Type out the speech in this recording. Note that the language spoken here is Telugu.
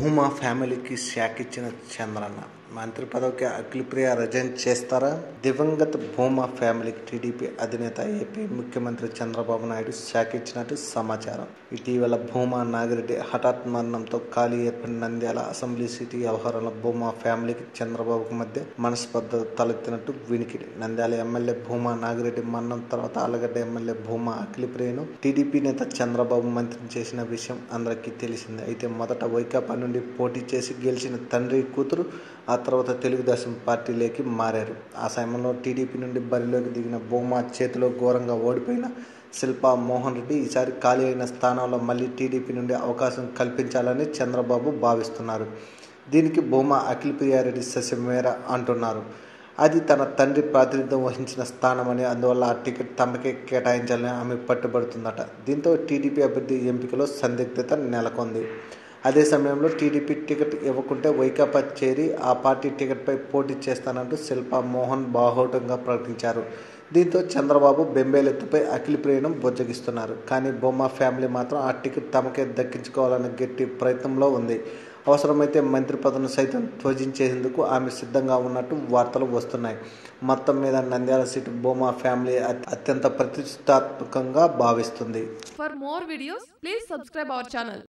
భూమా ఫ్యామిలీకి షాక్ ఇచ్చిన చంద్రన్న. మంత్రి పదవికి అఖిలప్రియ రిజైన్ చేస్తారా? దివంగత భూమా ఫ్యామిలీకి టీడీపీ అధినేత ఏపీ ముఖ్యమంత్రి చంద్రబాబు నాయుడు షాక్ ఇచ్చినట్టు సమాచారం. ఇటీవల భూమా నాగిరెడ్డి హఠాత్ మరణంతో ఖాళీ ఏర్పడిన నంద్యాల అసెంబ్లీ సిటీ వ్యవహారంలో భూమా ఫ్యామిలీకి చంద్రబాబుకు మధ్య మనస్పర్ధ తలెత్తినట్టు వినికిడి. నంద్యాల ఎమ్మెల్యే భూమా నాగిరెడ్డి మరణం తర్వాత ఆలగడ్డ ఎమ్మెల్యే భూమా అఖిలప్రియను టీడీపీ నేత చంద్రబాబు మంత్రిని చేసిన విషయం అందరికీ తెలిసిందే. అయితే మొదట వైకాపా నుండి పోటీ చేసి గెలిచిన తండ్రి కూతురు ఆ తర్వాత తెలుగుదేశం పార్టీలోకి మారారు. ఆ సమయంలో టీడీపీ నుండి బరిలోకి దిగిన భూమా చేతిలో ఘోరంగా ఓడిపోయిన శిల్పా మోహన్ రెడ్డి ఈసారి ఖాళీ అయిన స్థానంలో మళ్ళీ టీడీపీ నుండి అవకాశం కల్పించాలని చంద్రబాబు భావిస్తున్నారు. దీనికి భూమా అఖిల ప్రియారెడ్డి సస్యమేర అంటున్నారు. అది తన తండ్రి ప్రాతినిధ్యం వహించిన స్థానమని అందువల్ల ఆ టికెట్ తమకే కేటాయించాలని ఆమె పట్టుబడుతుందట. దీంతో టీడీపీ అభ్యర్థి ఎంపికలో సందిగ్ధత నెలకొంది. అదే సమయంలో టీడీపీ టికెట్ ఇవ్వకుంటే వైకాపా చేరి ఆ పార్టీ టికెట్పై పోటీ చేస్తానంటూ శిల్పా మోహన్ బాహోటంగా ప్రకటించారు. దీంతో చంద్రబాబు బెంబేలెత్తుపై అఖిల ప్రియణం బుజ్జగిస్తున్నారు. కానీ బొమ్మ ఫ్యామిలీ మాత్రం ఆ టికెట్ తమకే దక్కించుకోవాలని గట్టి ప్రయత్నంలో ఉంది. అవసరమైతే మంత్రి పదవిని సైతం త్వజించేందుకు ఆమె సిద్ధంగా ఉన్నట్టు వార్తలు వస్తున్నాయి. మొత్తం మీద నంద్యాల సీటు బొమ్మ ఫ్యామిలీ అత్యంత ప్రతిష్టాత్మకంగా భావిస్తుంది. For more videos please subscribe our channel